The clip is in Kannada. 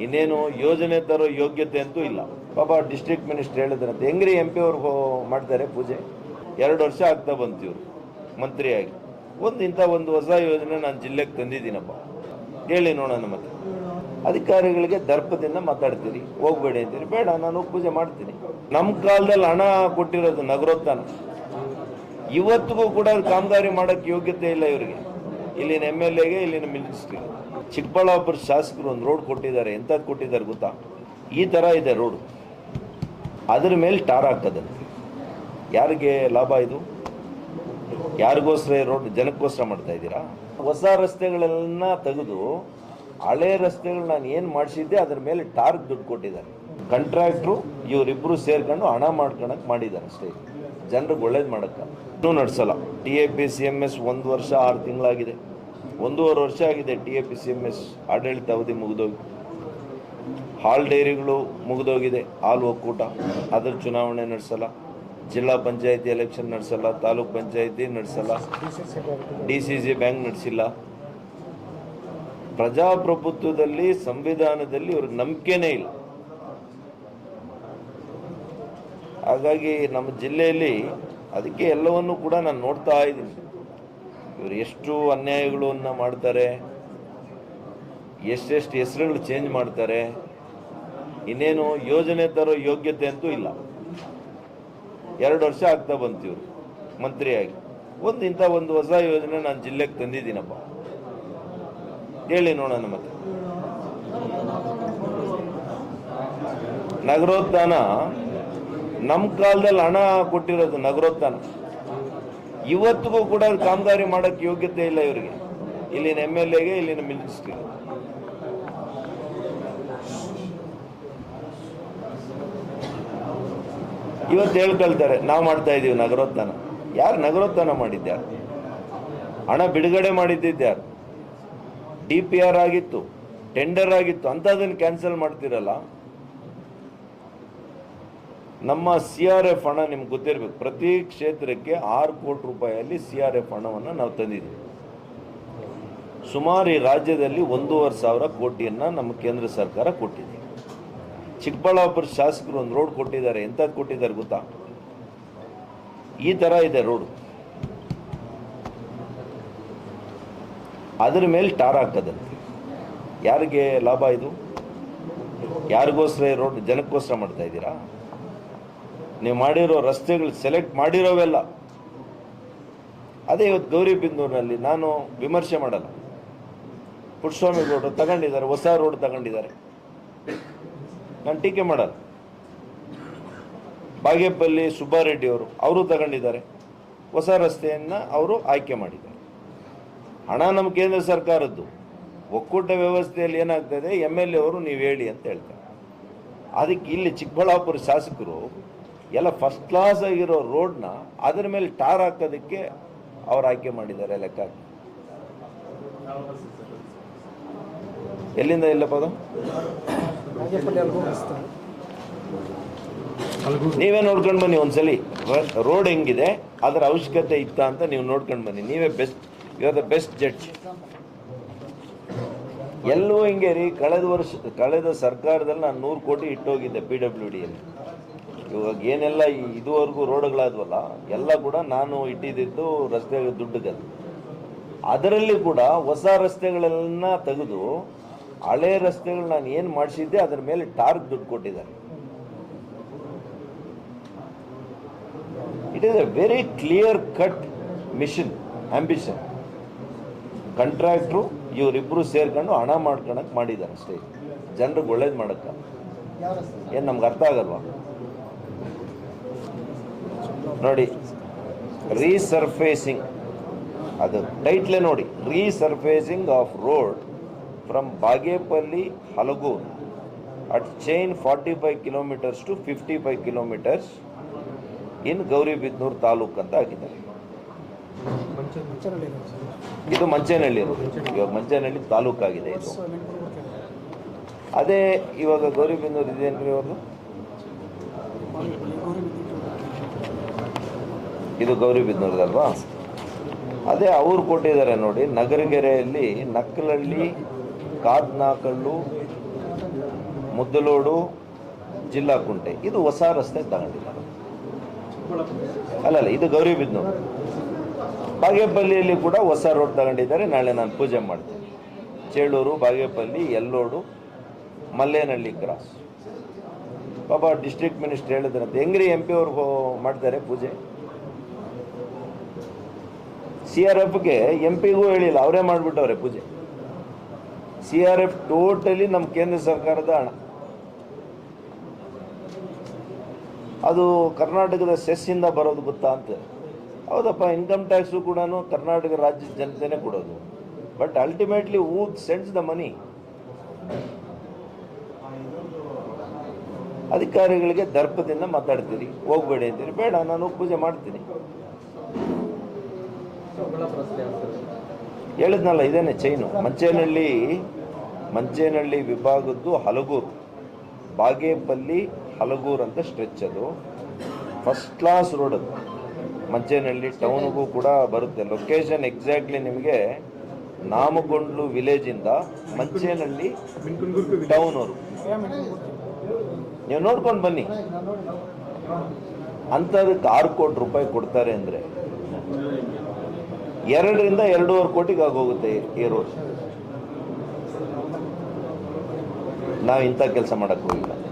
ಇನ್ನೇನು ಯೋಜನೆ ತರೋ ಯೋಗ್ಯತೆ ಅಂತೂ ಇಲ್ಲ. ಪಾಪ ಡಿಸ್ಟ್ರಿಕ್ಟ್ ಮಿನಿಸ್ಟರ್ ಹೇಳಿದ್ರಂತೆ ಹೆಂಗ್ರಿ ಎಂ ಪಿ ಅವ್ರು ಮಾಡ್ತಾರೆ ಪೂಜೆ? ಎರಡು ವರ್ಷ ಆಗ್ತಾ ಬಂತು ಇವರು. ಮಂತ್ರಿಯಾಗಿ. ಒಂದು ಇಂಥ ಒಂದು ಹೊಸ ಯೋಜನೆ ನಾನು ಜಿಲ್ಲೆಗೆ ತಂದಿದ್ದೀನಪ್ಪ. ಹೇಳಿ ನೋಡೋಣ ಮತ್ತೆ. ಅಧಿಕಾರಿಗಳಿಗೆ ದರ್ಪದಿಂದ ಮಾತಾಡ್ತೀರಿ. ಹೋಗ್ಬೇಡಿ ಅಂತೀರಿ. ಬೇಡ, ನಾನು ಪೂಜೆ ಮಾಡ್ತೀನಿ. ನಮ್ಮ ಕಾಲದಲ್ಲಿ ಹಣ ಕೊಟ್ಟಿರೋದು ನಗರೋತ್ಥಾನ. ಇವತ್ತಿಗೂ ಕೂಡ ಕಾಮಗಾರಿ ಮಾಡೋಕ್ಕೆ ಯೋಗ್ಯತೆ ಇಲ್ಲ ಇವರಿಗೆ. ಇಲ್ಲಿನ ಎಂ ಎಲ್ ಎಗೆ, ಇಲ್ಲಿನ ಮಿನಿಸ್ಟ್ರಿ ಚಿಕ್ಕಬಳ್ಳಾಪುರ ಶಾಸಕರು ಒಂದು ರೋಡ್ ಕೊಟ್ಟಿದ್ದಾರೆ. ಎಂಥದ್ದು ಕೊಟ್ಟಿದ್ದಾರೆ ಗೊತ್ತಾ? ಈ ಥರ ಇದೆ ರೋಡು. ಅದ್ರ ಮೇಲೆ ಟಾರ್ ಹಾಕೋದಂತೆ ಯಾರಿಗೆ ಲಾಭ ಇದು? ಯಾರಿಗೋಸ್ಕರ ರೋಡ್ ಜನಕ್ಕೋಸ್ಕರ ಮಾಡ್ತಾ ಇದ್ದೀರಾ? ಹೊಸ ರಸ್ತೆಗಳೆಲ್ಲ ತೆಗೆದು ಹಳೆ ರಸ್ತೆಗಳು ನಾನು ಏನು ಮಾಡಿಸಿದ್ದೆ, ಅದ್ರ ಮೇಲೆ ಟಾರ್ಗ್ ದುಡ್ಡು ಕೊಟ್ಟಿದ್ದಾರೆ. ಕಾಂಟ್ರಾಕ್ಟ್ರು ಇವರಿಬ್ಬರು ಸೇರ್ಕೊಂಡು ಹಣ ಮಾಡ್ಕೊಳಕ್ಕೆ ಮಾಡಿದ್ದಾರೆ ಅಷ್ಟೇ. ಜನರಿಗೆ ಒಳ್ಳೇದು ಮಾಡಕ್ಕ. ಇನ್ನೂ ನಡೆಸಲ್ಲ. T A P C M S ಒಂದು ವರ್ಷ, ಆರು ತಿಂಗಳಾಗಿದೆ. ಒಂದೂವರೆ ವರ್ಷ ಆಗಿದೆ T A P C M S ಆಡಳಿತ ಅವಧಿ ಮುಗಿದೋಗಿ. ಹಾಲ್ ಡೈರಿಗಳು ಮುಗಿದೋಗಿದೆ, ಹಾಲು ಒಕ್ಕೂಟ. ಅದ್ರ ಚುನಾವಣೆ ನಡೆಸಲ್ಲ. ಜಿಲ್ಲಾ ಪಂಚಾಯತಿ ಎಲೆಕ್ಷನ್ ನಡೆಸಲ್ಲ, ತಾಲೂಕ್ ಪಂಚಾಯತಿ ನಡೆಸಲ್ಲ. ಡಿ ಸಿ ಸಿ ಬ್ಯಾಂಕ್ ನಡೆಸಿಲ್ಲ. ಪ್ರಜಾಪ್ರಭುತ್ವದಲ್ಲಿ, ಸಂವಿಧಾನದಲ್ಲಿ ಇವ್ರಿಗೆ ನಂಬಿಕೆನೇ ಇಲ್ಲ. ಹಾಗಾಗಿ ನಮ್ಮ ಜಿಲ್ಲೆಯಲ್ಲಿ ಅದಕ್ಕೆ ಎಲ್ಲವನ್ನೂ ಕೂಡ ನಾನು ನೋಡ್ತಾ ಇದ್ದೀನಿ. ಇವರು ಎಷ್ಟು ಅನ್ಯಾಯಗಳನ್ನು ಮಾಡ್ತಾರೆ, ಎಷ್ಟೆಷ್ಟು ಹೆಸರುಗಳು ಚೇಂಜ್ ಮಾಡ್ತಾರೆ, ಇನ್ನೇನು ಯೋಜನೆ ತರೋ ಯೋಗ್ಯತೆ ಅಂತೂ ಇಲ್ಲ. ಎರಡು ವರ್ಷ ಆಗ್ತಾ ಬಂತು ಇವರು, ಮಂತ್ರಿಯಾಗಿ. ಒಂದು ಇಂಥ ಒಂದು ಹೊಸ ಯೋಜನೆ ನಾನು ಜಿಲ್ಲೆಗೆ ತಂದಿದ್ದೀನಪ್ಪ. ಹೇಳಿ ನೋಡೋಣ ಮತ್ತೆ. ನಗರೋತ್ಥಾನ ನಮ್ಮ ಕಾಲದಲ್ಲಿ ಹಣ ಕೊಟ್ಟಿರೋದು ನಗರೋತ್ಥಾನ ಇವತ್ತಿಗೂ ಕೂಡ ಕಾಮಗಾರಿ ಮಾಡೋಕ್ಕೆ ಯೋಗ್ಯತೆ ಇಲ್ಲ ಇವರಿಗೆ. ಇಲ್ಲಿನ ಎಂ ಎಲ್ ಎಗೆ, ಇಲ್ಲಿನ ಮಿನಿಸ್ಟ್ರಿಗೆ. ಇವತ್ತು ಹೇಳ್ಕೊಳ್ತಾರೆ ನಾವು ಮಾಡ್ತಾ ಇದ್ದೀವಿ ನಗರೋತ್ಥಾನ ಯಾರು ನಗರೋತ್ಥಾನ ಮಾಡಿದ್ದ್ಯಾರು ಹಣ ಬಿಡುಗಡೆ ಮಾಡಿದ್ದಿದ್ಯಾರು ಡಿ ಪಿ ಆರ್ ಆಗಿತ್ತು, ಟೆಂಡರ್ ಆಗಿತ್ತು, ಅಂಥದ್ದನ್ನು ಕ್ಯಾನ್ಸಲ್ ಮಾಡ್ತಿರಲ್ಲ. ನಮ್ಮ ಸಿ ಆರ್ ಎಫ್ ಹಣ ನಿಮ್ಗೆ ಗೊತ್ತಿರಬೇಕು. ಪ್ರತಿ ಕ್ಷೇತ್ರಕ್ಕೆ ಆರು ಕೋಟಿ ರೂಪಾಯಿಯಲ್ಲಿ ಸಿ ಆರ್ ಎಫ್ ಹಣವನ್ನು ನಾವು ತಂದಿದ್ದೀವಿ. ಸುಮಾರು ಈ ರಾಜ್ಯದಲ್ಲಿ ಒಂದೂವರೆ ಸಾವಿರ ಕೋಟಿಯನ್ನು ನಮ್ಮ ಕೇಂದ್ರ ಸರ್ಕಾರ ಕೊಟ್ಟಿದೆ. ಚಿಕ್ಕಬಳ್ಳಾಪುರ ಶಾಸಕರು ಒಂದು ರೋಡ್ ಕೊಟ್ಟಿದ್ದಾರೆ. ಎಂಥದ್ದು ಕೊಟ್ಟಿದ್ದಾರೆ ಗೊತ್ತಾ? ಈ ಥರ ಇದೆ ರೋಡು. ಅದರ ಮೇಲೆ ಟಾರ್ ಹಾಕೋದಂತೆ. ಯಾರಿಗೆ ಲಾಭ ಇದು? ಯಾರಿಗೋಸ್ಕರ ರೋಡ್ ಜನಕ್ಕೋಸ್ಕರ ಮಾಡ್ತಾ ಇದ್ದೀರಾ? ನೀವು ಮಾಡಿರೋ ರಸ್ತೆಗಳು ಸೆಲೆಕ್ಟ್ ಮಾಡಿರೋವೆಲ್ಲ. ಅದೇ ಇವತ್ತು ಗೌರಿಬಿದನೂರಿನಲ್ಲಿ ನಾನು ವಿಮರ್ಶೆ ಮಾಡಲ್ಲ. ಪುಟ್ಟಸ್ವಾಮಿ ರೋಡ್ ತಗೊಂಡಿದ್ದಾರೆ, ಹೊಸ ರೋಡ್ ತಗೊಂಡಿದ್ದಾರೆ. ನಾನು ಟೀಕೆ ಮಾಡಲ್ಲ. ಬಾಗೇಪಲ್ಲಿ ಸುಬ್ಬಾರೆಡ್ಡಿ ಅವರು ಅವರು ತಗೊಂಡಿದ್ದಾರೆ. ಹೊಸ ರಸ್ತೆಯನ್ನು ಅವರು ಆಯ್ಕೆ ಮಾಡಿದ್ದಾರೆ. ಹಣ ನಮ್ಮ ಕೇಂದ್ರ ಸರ್ಕಾರದ್ದು. ಒಕ್ಕೂಟ ವ್ಯವಸ್ಥೆಯಲ್ಲಿ ಏನಾಗ್ತದೆ ಎಂ ಎಲ್ ಎ ಅವರು ನೀವು ಹೇಳಿ ಅಂತ ಹೇಳ್ತಾರೆ. ಅದಕ್ಕೆ ಇಲ್ಲಿ ಚಿಕ್ಕಬಳ್ಳಾಪುರ ಶಾಸಕರು ಎಲ್ಲ ಫಸ್ಟ್ ಕ್ಲಾಸ್ ಆಗಿರೋ ರೋಡ್ನ ಅದರ ಮೇಲೆ ಟಾರ್ ಹಾಕೋದಕ್ಕೆ ಅವ್ರು ಆಯ್ಕೆ ಮಾಡಿದ್ದಾರೆ ಲೆಕ್ಕ. ಎಲ್ಲಿಂದ ಎಲ್ಲಪ್ಪ ಅದು? ನೀವೇ ನೋಡ್ಕೊಂಡು ಬನ್ನಿ ಒಂದ್ಸಲಿ? ರೋಡ್ ಹೆಂಗಿದೆ, ಅದರ ಅವಶ್ಯಕತೆ ಇತ್ತ ಅಂತ ನೀವು ನೋಡ್ಕೊಂಡು ಬನ್ನಿ. ನೀವೇ best you are the best judge ಎಲ್ಲೂ ಹಿಂಗೆ ರೀ ಕಳೆದ ವರ್ಷ, ಕಳೆದ ಸರ್ಕಾರದಲ್ಲಿ ನಾನು ನೂರು ಕೋಟಿ ಇಟ್ಟೋಗಿದ್ದೆ ಪಿ ಡಬ್ಲ್ಯೂ ಡಿಯಲ್ಲಿ ಇವಾಗ ಏನೆಲ್ಲ ಇದುವರೆಗೂ ರೋಡ್ಗಳಾದ್ವಲ್ಲ, ಎಲ್ಲ ಕೂಡ ನಾನು ಇಟ್ಟಿದ್ದು ರಸ್ತೆ ದುಡ್ಡುಗದು ಅದರಲ್ಲಿ ಕೂಡ ಹೊಸ ರಸ್ತೆಗಳೆಲ್ಲ ತೆಗೆದು ಹಳೆ ರಸ್ತೆಗಳು ನಾನು ಏನು ಮಾಡಿಸಿದ್ದೆ, ಅದರ ಮೇಲೆ ಟಾರ್ಕ್ ದುಡ್ಡು ಕೊಟ್ಟಿದ್ದಾರೆ. It is a very clear cut mission ambition contractor ಇವರಿಬ್ಬರು ಸೇರ್ಕೊಂಡು ಹಣ ಮಾಡ್ಕೊಳಕ್ಕೆ ಮಾಡಿದ್ದಾರೆ ಅಷ್ಟೇ. ಜನರಿಗೆ ಒಳ್ಳೇದು ಮಾಡಕ್ಕ. ಏನು ನಮ್ಗೆ ಅರ್ಥ ಆಗಲ್ವಾ? ನೋಡಿ ರೀಸರ್ಫೇಸಿಂಗ್ ಅದು ಟೈಟ್ಲೇ ನೋಡಿ resurfacing of road from Bagepalli Halagur at chain forty five kilometres to fifty five kilometres in Gauribidanur taluk ಅಂತ ಆಗಿದ್ದಾರೆ ಇದು ಮಂಚೇನಹಳ್ಳಿ ಇವಾಗ ಮಂಚೇನಹಳ್ಳಿ ತಾಲೂಕಾಗಿದೆ ಇದು. ಅದೇ ಇವಾಗ ಗೌರಿಬಿದನೂರು ರೀ ಅವ್ರದ್ದು ಇದು ಗೌರಿಬಿದನೂರದಲ್ವಾ ಅದೇ ಅವ್ರು ಕೊಟ್ಟಿದ್ದಾರೆ ನೋಡಿ, ನಗರಗೆರೆಯಲ್ಲಿ ನಕ್ಕಲಹಳ್ಳಿ ಕಾದ್ನಾಕಲ್ಲು, ಮುದ್ದಲೋಡು, ಜಿಲ್ಲಾ ಕುಂಟೆ. ಇದು ಹೊಸ ರಸ್ತೆ ತಗೊಂಡಿದ್ದಾರೆ. ಅಲ್ಲಲ್ಲ, ಇದು ಗೌರಿಬಿದ್ನೂರು ಬಾಗೇಪಲ್ಲಿಯಲ್ಲಿ ಕೂಡ ಹೊಸ ರೋಡ್ ತಗೊಂಡಿದ್ದಾರೆ. ನಾಳೆ ನಾನು ಪೂಜೆ ಮಾಡ್ತೀನಿ. ಚೇಳೂರು, ಬಾಗೇಪಲ್ಲಿ ಎಲ್ಲೋಡು ಮಲ್ಲೇನಹಳ್ಳಿ ಕ್ರಾಸ್ ಪಾಪ ಡಿಸ್ಟ್ರಿಕ್ಟ್ ಮಿನಿಸ್ಟರ್ ಹೇಳಿದ್ರಂತೆ, ಹೆಂಗ್ರಿ ಎಂ ಪಿ ಅವ್ರಿಗೆ ಮಾಡ್ತಾರೆ ಪೂಜೆ? ಸಿ ಆರ್ ಎಫ್ಗೆ ಎಂ ಪಿಗೂ ಹೇಳಿಲ್ಲ, ಅವರೇ ಮಾಡಿಬಿಟ್ಟವ್ರೆ ಪೂಜೆ. ಸಿ ಆರ್ ಎಫ್ ಟೋಟಲಿ ನಮ್ಮ ಕೇಂದ್ರ ಸರ್ಕಾರದ ಹಣ. ಅದು ಕರ್ನಾಟಕದ ಸೆಸ್ಸಿಂದ ಬರೋದು ಗೊತ್ತಾ ಅಂತ. ಹೌದಪ್ಪ ಇನ್ಕಮ್ ಟ್ಯಾಕ್ಸು ಕೂಡ ಕರ್ನಾಟಕ ರಾಜ್ಯದ ಜನತೆನೇ ಕೊಡೋದು. But ultimately who sends the money ಅಧಿಕಾರಿಗಳಿಗೆ ದರ್ಪದಿಂದ ಮಾತಾಡ್ತೀರಿ. ಹೋಗ್ಬೇಡಿ ಅಂತೀರಿ. ಬೇಡ, ನಾನು ಪೂಜೆ ಮಾಡ್ತೀನಿ. ಹೇಳಿದ್ನಲ್ಲ, ಇದೇನೆ ಚೈನು ಮಂಚೇನಹಳ್ಳಿ ಮಂಚೇನಹಳ್ಳಿ ವಿಭಾಗದ್ದು ಹಲಗೂರು. ಬಾಗೇಪಲ್ಲಿ ಹಲಗೂರು ಅಂತ ಸ್ಟ್ರೆಚ್ ಅದು. ಫಸ್ಟ್ ಕ್ಲಾಸ್ ರೋಡ್ ಅದು. ಮಂಚೇನಹಳ್ಳಿ ಟೌನ್ಗೂ ಕೂಡ ಬರುತ್ತೆ. ಲೊಕೇಶನ್ ಎಕ್ಸಾಕ್ಟ್ಲಿ ನಿಮಗೆ ನಾಮಗೊಂಡ್ಲು ವಿಲೇಜಿಂದ ಮಂಚೇನಹಳ್ಳಿ ಅವರು. ನೀವು ನೋಡ್ಕೊಂಡು ಬನ್ನಿ. ಅಂಥದಕ್ಕೆ ಆರು ಕೋಟಿ ರೂಪಾಯಿ ಕೊಡ್ತಾರೆ ಅಂದರೆ ಎರಡರಿಂದ ಎರಡೂವರೆ ಕೋಟಿಗೆ ಆಗೋಗುತ್ತೆ ರೋಡ್. ನಾವು ಇಂಥ ಕೆಲಸ ಮಾಡೋಕ್ಕೆ ಹೋಗಿಲ್ಲ.